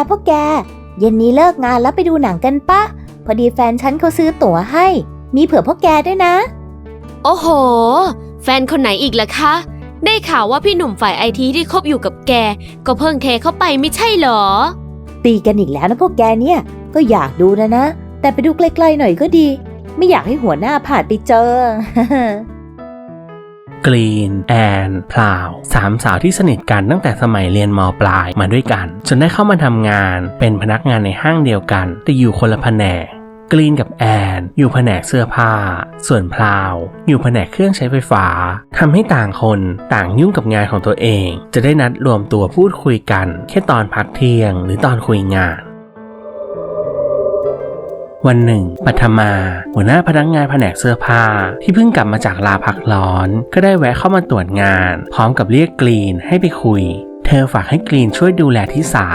กพวกแก เย็นนี้เลิกงานแล้วไปดูหนังกันปะ พอดีแฟนฉันเขาซื้อตั๋วให้ มีเผื่อพวกแกด้วยนะ โอ้โห แฟนคนไหนอีกล่ะคะ ได้ข่าวว่าพี่หนุ่มฝ่ายไอทีที่คบอยู่กับแก ก็เพิ่งเทเข้าไปไม่ใช่เหรอ ตีกันอีกแล้วนะพวกแกเนี่ย ก็อยากดูนะนะ แต่ไปดูไกลๆหน่อยก็ดี ไม่อยากให้หัวหน้าผ่านไปเจอ กรีน แอนพลาวสามสาวที่สนิทกันตั้งแต่สมัยเรียนมปลายมาด้วยกัน จนได้เข้ามาทำงานเป็นพนักงานในห้างเดียวกัน แต่อยู่คนละแผนกกรีนกับแอน อยู่แผนกเสื้อผ้า ส่วนพลาว อยู่แผนกเครื่องใช้ไฟฟ้าทำให้ต่างคนต่างยุ่งกับงานของตัวเอง จะได้นัดรวมตัวพูดคุยกัน แค่ตอนพักเที่ยงหรือตอนคุยงาน วันหนึ่งปัทมา หัวหน้าพนักงานแผนกเสื้อผ้า ที่เพิ่งกลับมาจากลาพักร้อน ก็ได้แวะเข้ามาตรวจงาน พร้อมกับเรียกกรีนให้ไปคุยเธอฝากให้กรีนช่วยดูแลทิสา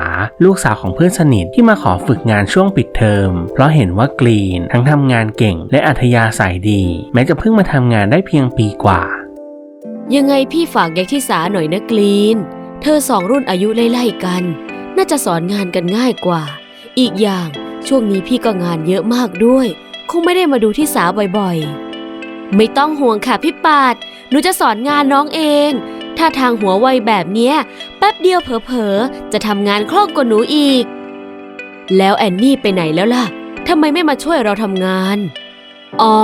ลูกสาวของเพื่อนสนิทที่มาขอฝึกงานช่วงปิดเทอม เพราะเห็นว่ากรีนทั้งทำงานเก่งและอัธยาศัยดี แม้จะเพิ่งมาทำงานได้เพียงปีกว่า ยังไงพี่ฝากยายที่สาหน่อยนะกรีน เธอสองรุ่นอายุไล่ๆกัน น่าจะสอนงานกันง่ายกว่า อีกอย่าง ช่วงนี้พี่ก็งานเยอะมากด้วย คงไม่ได้มาดูที่สาบ่อยๆ ไม่ต้องห่วงค่ะพี่ปาด หนูจะสอนงานน้องเอง ถ้าทางหัวไวแบบเนี้ย แป๊บเดียวเผลอๆ จะทำงานคล่องกว่าหนูอีก แล้วแอนนี่ไปไหนแล้วล่ะ ทำไมไม่มาช่วยเราทำงาน อ๋อ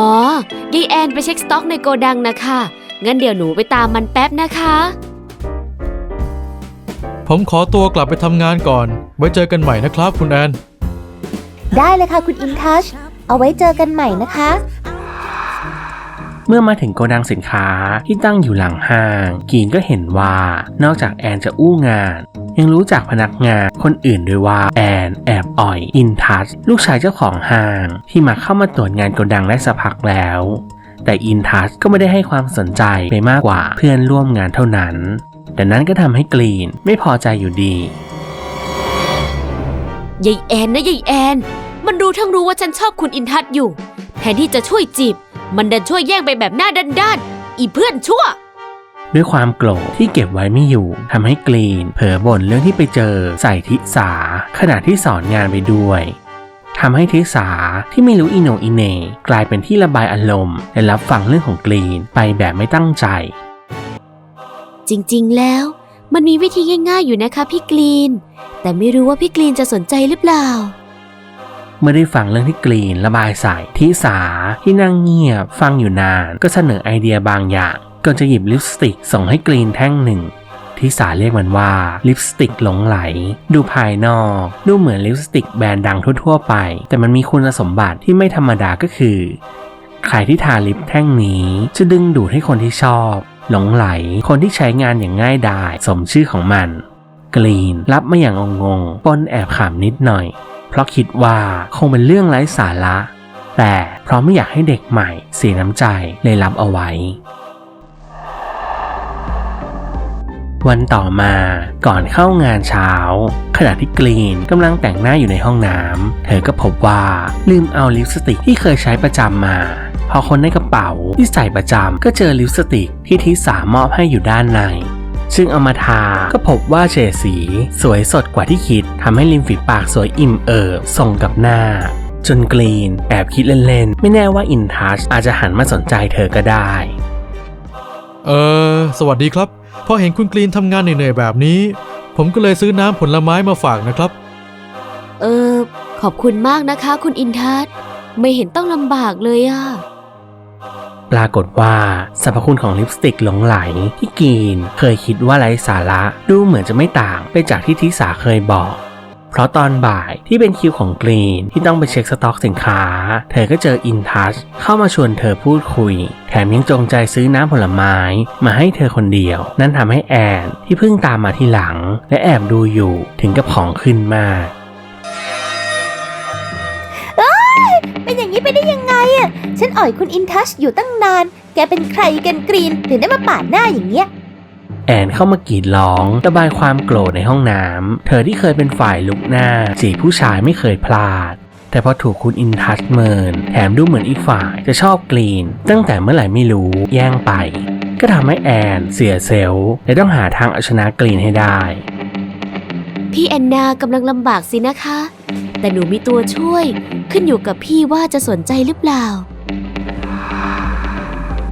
ยายแอนไปเช็คสต็อกในโกดังนะคะ งั้นเดี๋ยวหนูไปตามมันแป๊บนะคะผมขอตัวกลับไปทำงานก่อน ไว้เจอกันใหม่นะครับคุณแอน ได้เลยค่ะคุณอินทัช เอาไว้เจอกันใหม่นะคะ เมื่อมาถึงโกดังสินค้าที่ตั้งอยู่หลังห้าง กีนก็เห็นว่า นอกจากแอนจะอู้งาน ยังรู้จักพนักงานคนอื่นด้วยว่า แอนแอบอ่อย อินทัช ลูกชายเจ้าของห้าง ที่มาเข้ามาตรวจงานโกดังได้สักพักแล้ว แต่อินทัชก็ไม่ได้ให้ความสนใจไปมากกว่าเพื่อนร่วมงานเท่านั้น แต่นั้นก็ทำให้กรีนไม่พอใจอยู่ดี ยายแอนนะยายแอน มันรู้ทั้งรู้ว่าฉันชอบคุณอินทัศน์อยู่ แทนที่จะช่วยจีบ มันดันช่วยแย่งไปแบบหน้าด้านๆอีเพื่อนชั่ว ด้วยความโกรธที่เก็บไว้ไม่อยู่ทำให้กรีน เผลอบ่นเรื่องที่ไปเจอใส่ทิสา ขณะที่สอนงานไปด้วยทำให้ทิสาที่ไม่รู้อิโหนอิเหนกลายเป็นที่ระบายอารมณ์และรับฟังเรื่องของกรีนไปแบบไม่ตั้งใจ จริงๆ แล้ว มันมีวิธีง่ายๆอยู่นะคะพี่กรีน แต่ไม่รู้ว่าพี่กรีนจะสนใจหรือเปล่า เมื่อได้ฟังเรื่องที่กรีนระบายใส่ทิสาที่นั่งเงียบฟังอยู่นาน ก็เสนอไอเดียบางอย่างก่อนจะหยิบลิปสติกส่งให้กรีนแท่งหนึ่งทิสาเรียกมันว่าลิปสติกหลงไหล ดูภายนอก ดูเหมือนลิปสติกแบรนด์ดังทั่วๆไป แต่มันมีคุณสมบัติที่ไม่ธรรมดาก็คือใครที่ทาลิปแท่งนี้จะดึงดูดให้คนที่ชอบ หลงไหล คนที่ใช้งานอย่างง่ายดายสมชื่อของมัน กรีน รับมาอย่างงงๆปนแอบขำนิดหน่อย เพราะคิดว่าคงเป็นเรื่องไร้สาระ แต่เพราะไม่อยากให้เด็กใหม่เสียน้ำใจเลยรับเอาไว้ วันต่อมาก่อนเข้างานเช้า ขณะที่กรีนกำลังแต่งหน้าอยู่ในห้องน้ำเธอก็พบว่าลืมเอาลิปสติกที่เคยใช้ประจำมาพอคนในกระเป๋าที่ใส่ประจำก็เจอลิปสติกที่ทิสามอบให้อยู่ด้านในซึ่งเอามาทาก็พบว่าเฉดสี สวยสดกว่าที่คิดทำให้ริมฝีปากสวยอิ่มเอิบส่งกับหน้า จนกรีนแอบคิดเล่นๆ ไม่แน่ว่าอินทัชอาจจะหันมาสนใจเธอก็ได้ เออ สวัสดีครับ พอเห็นคุณกรีนทำงานเหนื่อยๆแบบนี้ ผมก็เลยซื้อน้ำผลไม้มาฝากนะครับ เออ ขอบคุณมากนะคะ คุณอินทัศน์ไม่เห็นต้องลำบากเลยอะปรากฏว่าสรรพคุณของลิปสติกหลงไหลที่กรีนเคยคิดว่าไร้สาระดูเหมือนจะไม่ต่างไปจากที่ทิสาเคยบอก เพราะตอนบ่ายที่เป็นคิวของกรีนที่ต้องไปเช็คสต็อกสินค้า เธอก็เจออินทัชเข้ามาชวนเธอพูดคุย แถมยังจงใจซื้อน้ำผลไม้มาให้เธอคนเดียว นั่นทำให้แอนที่เพิ่งตามมาทีหลัง และแอบดูอยู่ถึงกับของขึ้นมากเป็นอย่างนี้ไปได้ยังไงอะ ฉันอ่อยคุณอินทัชอยู่ตั้งนาน แกเป็นใครกันกรีนถึงได้มาปาดหน้าอย่างเงี้ย แอนเข้ามากรีดร้อง ระบายความโกรธในห้องน้ำ เธอที่เคยเป็นฝ่ายลุกหน้าจีผู้ชายไม่เคยพลาด แต่พอถูกคุณอินทัชเมิน แถมดูเหมือนอีกฝ่ายจะชอบกรีน ตั้งแต่เมื่อไหร่ไม่รู้แย่งไป ก็ทำให้แอนเสียเซลล์และต้องหาทางเอาชนะกรีนให้ได้ พี่แอนนากำลังลำบากสินะคะ แต่หนูมีตัวช่วย ขึ้นอยู่กับพี่ว่าจะสนใจหรือเปล่า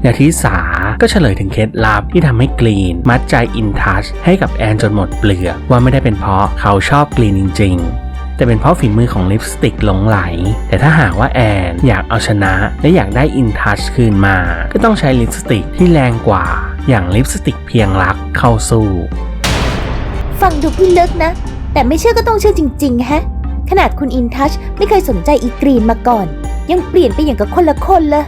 และทิสาก็เฉลยถึงเคล็ดลับที่ทำให้กรีน มัดใจอินทัชให้กับแอนจนหมดเปลือกว่าไม่ได้เป็นเพราะเขาชอบกรีนจริง ๆแต่เป็นเพราะฝีมือของลิปสติกหลงไหล แต่ถ้าหากว่าแอนอยากเอาชนะ และอยากได้อินทัชคืนมา ก็ต้องใช้ลิปสติกที่แรงกว่า อย่างลิปสติกเพียงรักเข้าสู้ ฟังดูพี่ลึกนะ แต่ไม่เชื่อก็ต้องเชื่อจริง ๆ ฮะ ขนาดคุณอินทัชไม่เคยสนใจอีกรีนมาก่อน ยังเปลี่ยนไปอย่างกับคนละคนเลย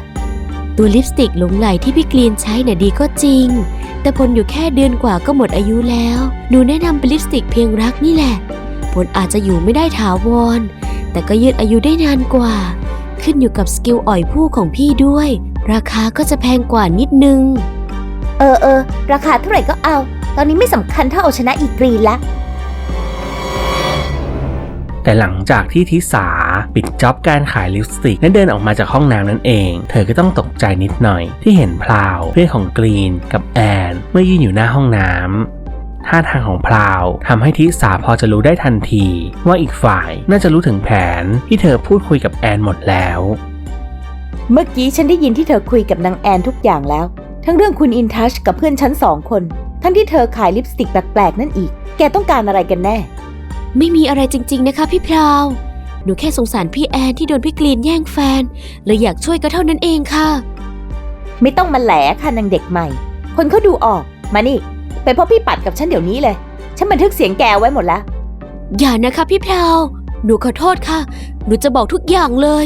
ตัวลิปสติกหลงไหลที่พี่กรีนใช้น่ะดีก็จริง แต่ผลอยู่แค่เดือนกว่าก็หมดอายุแล้ว หนูแนะนำเป็นลิปสติกเพียงรักนี่แหละ ผลอาจจะอยู่ไม่ได้ถาวร แต่ก็ยืดอายุได้นานกว่า ขึ้นอยู่กับสกิลอ่อยผู้ของพี่ด้วย ราคาก็จะแพงกว่านิดนึง เออเออราคาเท่าไหร่ก็เอา ตอนนี้ไม่สำคัญเท่าเอาชนะอีกรีนละ แต่หลังจากที่ทิสาปิดจ็อบการขายลิปสติกและเดินออกมาจากห้องน้ำนั่นเอง เธอก็ต้องตกใจนิดหน่อย ที่เห็นพลาวเพื่อนของกรีนกับแอนเมื่อยืนอยู่หน้าห้องน้ำท่าทางของพลาวทำให้ทิสาพอจะรู้ได้ทันที ว่าอีกฝ่ายน่าจะรู้ถึงแผนที่เธอพูดคุยกับแอนหมดแล้ว เมื่อกี้ฉันได้ยินที่เธอคุยกับนางแอนทุกอย่างแล้ว ทั้งเรื่องคุณอินทัชกับเพื่อนฉันสองคน ทั้งที่เธอขายลิปสติกแปลกๆนั่นอีก แกต้องการอะไรกันแน่ ไม่มีอะไรจริง ๆ นะคะพี่พราว หนูแค่สงสารพี่แอนที่โดนพี่กรีนแย่งแฟนเลยอยากช่วยก็เท่านั้นเองค่ะ ไม่ต้องมาแหลค่ะนางเด็กใหม่ คนเขาดูออก มานี่ ไปพบพี่ปัดกับฉันเดี๋ยวนี้เลย ฉันบันทึกเสียงแกเอาไว้หมดแล้ว อย่านะคะพี่พราว หนูขอโทษค่ะ หนูจะบอกทุกอย่างเลย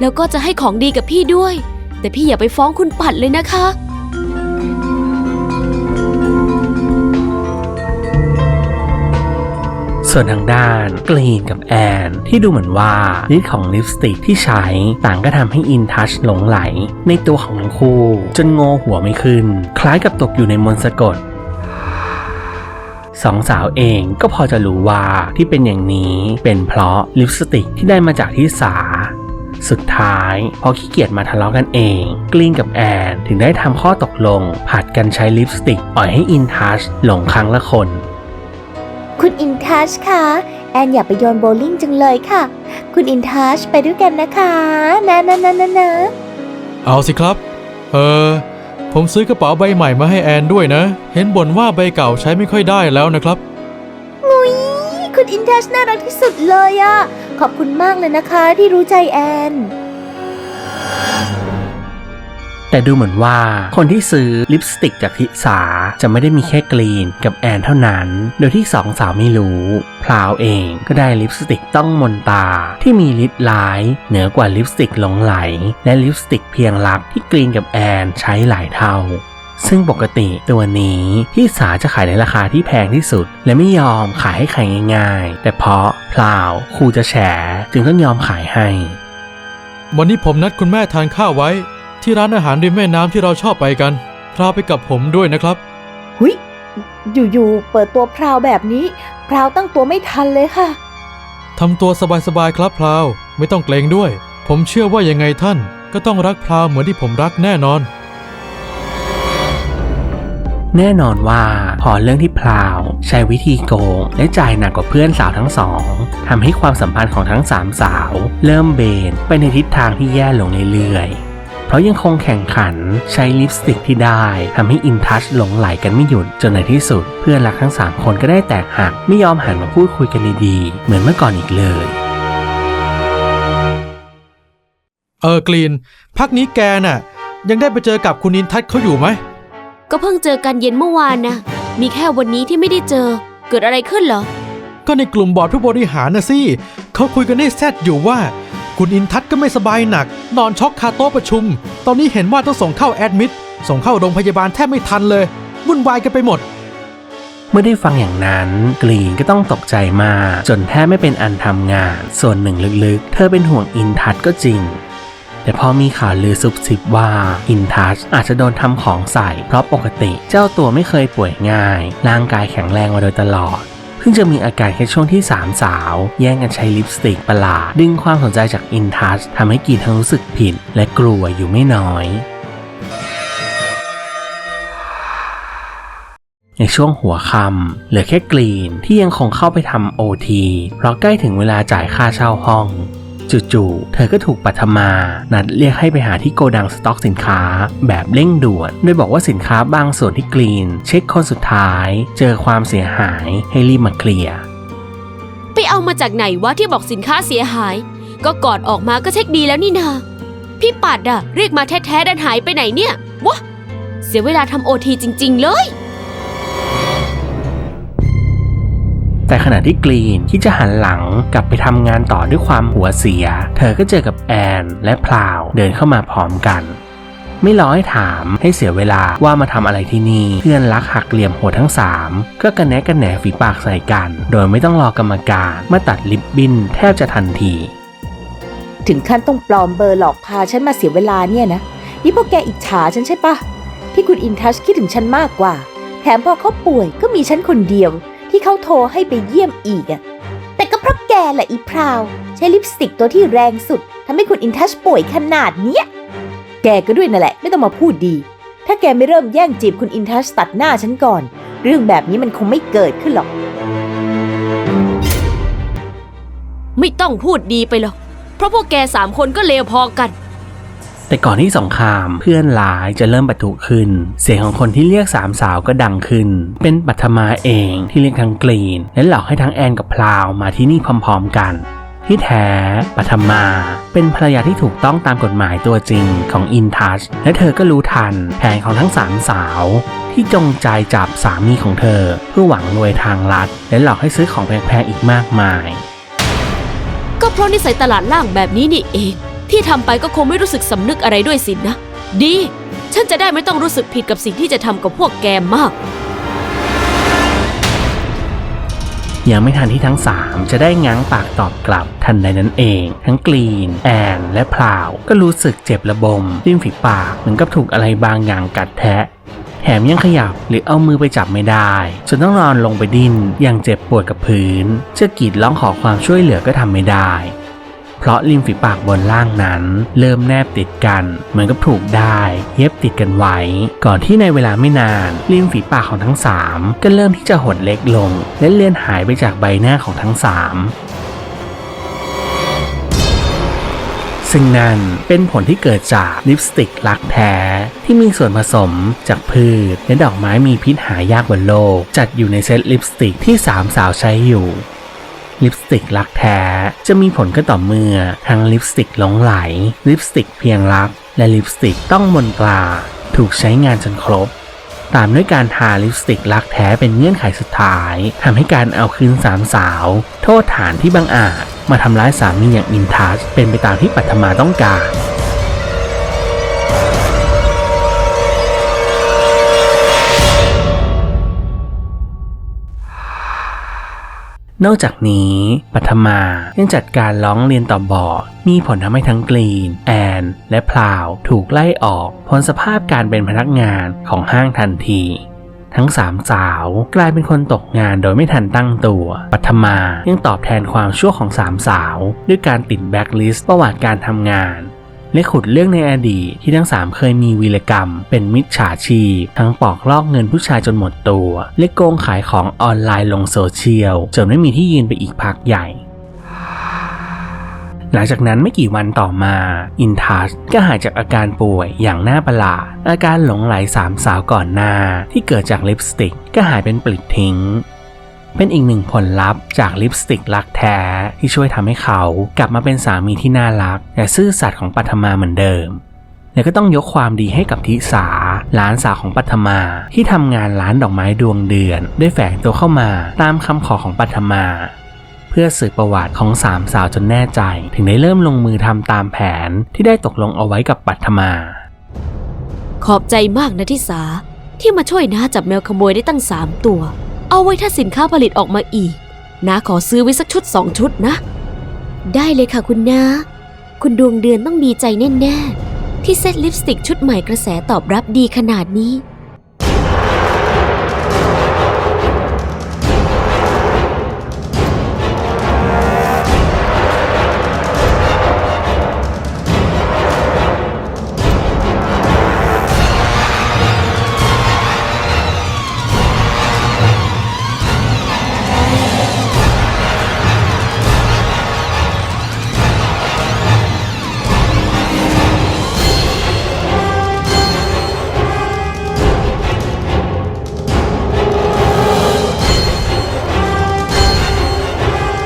แล้วก็จะให้ของดีกับพี่ด้วย แต่พี่อย่าไปฟ้องคุณปัดเลยนะคะ ส่วนทางด้านกรีนกับแอนที่ดูเหมือนว่าฤทธิ์ของลิปสติกที่ใช้ต่างก็ทำให้อินทัชหลงไหล ในตัวของทั้งคู่ จนโงหัวไม่ขึ้น คล้ายกับตกอยู่ในมนต์สะกดสองสาวเองก็พอจะรู้ว่าที่เป็นอย่างนี้เป็นเพราะลิปสติกที่ได้มาจากที่สา สุดท้าย พอขี้เกียจมาทะเลาะกันเองกรีนกับแอนถึงได้ทำข้อตกลงผัดกันใช้ลิปสติกปล่อยให้อินทัชหลงครั้งละคน คุณอินทัชคะแอนอยากไปโยนโบว์ลิ่งจังเลยค่ะ คุณอินทัชไปด้วยกันนะคะนะนะนะนะนะเอาสิครับ เออ ผมซื้อกระเป๋าใบใหม่มาให้แอนด้วยนะ เห็นบ่นว่าใบเก่าใช้ไม่ค่อยได้แล้วนะครับ งุยคุณอินทัชน่ารักที่สุดเลยอะขอบคุณมากเลยนะคะที่รู้ใจแอน แต่ดูเหมือนว่าคนที่ซื้อลิปสติกจากทิสาจะไม่ได้มีแค่กรีนกับแอนเท่านั้น โดยที่สองสาวไม่รู้ พลาวเองก็ได้ลิปสติกต้องมนตาที่มีฤทธิ์ร้าย เหนือกว่าลิปสติกหลงไหล และลิปสติกเพียงรักที่กรีนกับแอนใช้หลายเท่าซึ่งปกติตัวนี้ที่สาจะขายในราคาที่แพงที่สุด และไม่ยอมขายให้ใครง่าย ๆ แต่เพราะพลาวครูจะแฉจึงต้องยอมขายให้ วันนี้ผมนัดคุณแม่ทานข้าวไว้ ที่ร้านอาหารริมแม่น้ำที่เราชอบไปกันพาไปกับผมด้วยนะครับ หุยอยู่ๆ เปิดตัวพราวแบบนี้ พราวตั้งตัวไม่ทันเลยค่ะ ทำตัวสบายๆ ครับพราว ไม่ต้องเกรงด้วย ผมเชื่อว่ายังไงท่าน ก็ต้องรักพราวเหมือนที่ผมรักแน่นอน แน่นอนว่าพอเรื่องที่พลาว ใช้วิธีโกงและจ่ายหนักกว่าเพื่อนสาวทั้งสองทำให้ความสัมพันธ์ของทั้งสามสาว เริ่มเบนไปในทิศทางที่แย่ลงเรื่อยๆ เพราะยังคงแข่งขันใช้ลิปสติกที่ได้ทำให้อินทัชหลงไหลกันไม่หยุดจนในที่สุด เพื่อนรักทั้งสามคนก็ได้แตกหักไม่ยอมหันมาพูดคุยกันดีๆเหมือนเมื่อก่อนอีกเลยเออกรีน พักนี้แกน่ะ ยังได้ไปเจอกับคุณอินทัศน์เขาอยู่ไหม ก็เพิ่งเจอกันเย็นเมื่อวานนะ มีแค่วันนี้ที่ไม่ได้เจอ เกิดอะไรขึ้นเหรอ ก็ในกลุ่มบอร์ดผู้บริหารนะสิเขาคุยกันให้แซดอยู่ว่า คุณอินทัศน์ก็ไม่สบายหนัก นอนช็อกคาโต๊ะประชุม ตอนนี้เห็นว่าต้องส่งเข้าแอดมิดส่งเข้าโรงพยาบาลแทบไม่ทันเลย วุ่นวายกันไปหมด เมื่อได้ฟังอย่างนั้น กรีนก็ต้องตกใจมาก จนแทบไม่เป็นอันทำงาน ส่วนหนึ่งลึกๆ เธอเป็นห่วงอินทัชก็จริง แต่พอมีข่าวลือซุบซิบว่าอินทัชอาจจะโดนทำของใส่ เพราะปกติเจ้าตัวไม่เคยป่วยง่าย ร่างกายแข็งแรงมาโดยตลอด พิ่งจะมีอาการแค่ช่วงที่สามสาว แย่งกันใช้ลิปสติกประหลาด ดึงความสนใจจากอินทัชทำให้กรีนทั้งรู้สึกผิด และกลัวอยู่ไม่น้อยในช่วงหัวค่ำเหลือแค่กรีนที่ยังคงเข้าไปทำโอทีเพราะใกล้ถึงเวลาจ่ายค่าเช่าห้อง จู่ๆ เธอก็ถูกปัทมา นัดเรียกให้ไปหาที่โกดังสต็อกสินค้า แบบเร่งด่วน โดยบอกว่าสินค้าบางส่วนที่กรีน เช็คคนสุดท้าย เจอความเสียหายให้รีบมาเคลียร์ ไปเอามาจากไหนวะที่บอกสินค้าเสียหาย ก็กอนออกมาก็เช็คดีแล้วนี่นา พี่ปัดอะเรียกมาแท้ๆดันหายไปไหนเนี่ยวะ เสียเวลาทำโอทีจริง ๆ เลย แต่ขณะที่กรีนที่จะหันหลังกลับไปทำงานต่อด้วยความหัวเสีย เธอก็เจอกับแอนและพลาวเดินเข้ามาพร้อมกัน ไม่รอให้ถามให้เสียเวลาว่ามาทำอะไรที่นี่ เพื่อนรักหักเหลี่ยมโหดทั้งสามก็กระแนะกระแหนฝีปากใส่กัน โดยไม่ต้องรอกรรมการมาตัดลิปบิ้นแทบจะทันที ถึงขั้นต้องปลอมเบอร์หลอกพาฉันมาเสียเวลาเนี่ยนะนี่พวกแกอิจฉาฉันใช่ปะที่คุณอินทัชคิดถึงฉันมากกว่า แถมพอเขาป่วยก็มีฉันคนเดียว เขาโทรให้ไปเยี่ยมอีกอะแต่ก็เพราะแกแหละอีพราว ใช้ลิปสติกตัวที่แรงสุดทำให้คุณอินทัชป่วยขนาดเนี้ย แกก็ด้วยนั่นแหละ ไม่ต้องมาพูดดี ถ้าแกไม่เริ่มแย่งจีบคุณอินทัชตัดหน้าฉันก่อน เรื่องแบบนี้มันคงไม่เกิดขึ้นหรอก ไม่ต้องพูดดีไปหรอก เพราะพวกแกสามคนก็เลวพอกัน แต่ก่อนที่สงครามเพื่อนหลายจะเริ่มปะทุขึ้น เสียงของคนที่เรียกสามสาวก็ดังขึ้น เป็นปัทมาเองที่เรียกทั้งกรีน และหลอกให้ทั้งแอนกับพลาวมาที่นี่พร้อมๆกันที่แท้ปัทมา เป็นภรรยาที่ถูกต้องตามกฎหมายตัวจริงของอินทัชและเธอก็รู้ทันแผนของทั้งสามสาว ที่จงใจจับสามีของเธอ เพื่อหวังรวยทางลัด และหลอกให้ซื้อของแพงๆอีกมากมาย ก็เพราะนิสัยตลาดล่างแบบนี้นี่เอง ที่ทำไปก็คงไม่รู้สึกสำนึกอะไรด้วยสินะ ดี ฉันจะได้ไม่ต้องรู้สึกผิดกับสิ่งที่จะทำกับพวกแกมาก ยังไม่ทันที่ทั้งสามจะได้ง้างปากตอบกลับ ทันใดนั้นเอง ทั้งกรีน แอน และพลาว ก็รู้สึกเจ็บระบมริมฝีปากเหมือนกับถูกอะไรบางอย่างกัดแทะแถมยังขยับหรือเอามือไปจับไม่ได้จนต้องนอนลงไปดิ้นอย่างเจ็บปวดกับพื้นจะกรีดร้องขอความช่วยเหลือก็ทำไม่ได้ ราะริมฝีปากบนล่างนั้น เริ่มแนบติดกัน เหมือนกับถูกได้เย็บติดกันไว้ ก่อนที่ในเวลาไม่นานริมฝีปากของทั้งสามก็เริ่มที่จะหดเล็กลง และเลือนหายไปจากใบหน้าของทั้งสามซึ่งนั่นเป็นผลที่เกิดจากลิปสติกลักแท้ ที่มีส่วนผสมจากพืช และดอกไม้มีพิษหายากบนโลก จัดอยู่ในเซตลิปสติกที่สามสาวใช้อยู่ ลิปสติกรักแท้ จะมีผลก็ต่อเมื่อทั้งลิปสติกหลงไหล ลิปสติกเพียงรัก และลิปสติกต้องมนตราถูกใช้งานจนครบ ตามด้วยการทาลิปสติกรักแท้เป็นเงื่อนไขสุดท้ายทำให้การเอาคืนสามสาว โทษฐานที่บังอาจมาทำร้ายสามีอย่างอินทัชเป็นไปตามที่ปัทมาต้องการ นอกจากนี้ปัทมายังจัดการร้องเรียนต่อบอร์ดมีผลทำให้ทั้งกรีน แอน และพลาวถูกไล่ออกพ้นสภาพการเป็นพนักงานของห้างทันที ทั้งสามสาวกลายเป็นคนตกงานโดยไม่ทันตั้งตัว ปัทมายังตอบแทนความชั่วของสามสาว ด้วยการติดแบ็คลิสต์ประวัติการทำงาน และขุดเรื่องในอดีตที่ทั้งสามเคยมีวีรกรรม เป็นมิจฉาชีพ ทั้งปอกลอกเงินผู้ชายจนหมดตัว และโกงขายของออนไลน์ลงโซเชียลจนไม่มีที่ยืนไปอีกพักใหญ่หลังจากนั้นไม่กี่วันต่อมา อินทัชก็หายจากอาการป่วยอย่างน่าประหลาด อาการหลงไหลสามสาวก่อนหน้า ที่เกิดจากลิปสติกก็หายเป็นปลิดทิ้ง เป็นอีกหนึ่งผลลัพธ์จากลิปสติกรักแท้ที่ช่วยทำให้เขากลับมาเป็นสามีที่น่ารักและซื่อสัตย์ของปัทมาเหมือนเดิมและก็ต้องยกความดีให้กับทิสาหลานสาวของปัทมา ที่ทำงานร้านดอกไม้ดวงเดือน ได้แฝงตัวเข้ามาตามคำขอของปัทมา เพื่อสืบประวัติของสามสาวจนแน่ใจ ถึงได้เริ่มลงมือทำตามแผนที่ได้ตกลงเอาไว้กับปัทมา ขอบใจมากนะทิสาที่มาช่วยน้าจับแมวขโมยได้ตั้งสามตัว เอาไว้ถ้าสินค้าผลิตออกมาอีกน้าขอซื้อไว้สักชุดสองชุดนะ ได้เลยค่ะคุณน้าคุณดวงเดือนต้องดีใจแน่ ๆ ที่เซ็ตลิปสติกชุดใหม่กระแสตอบรับดีขนาดนี้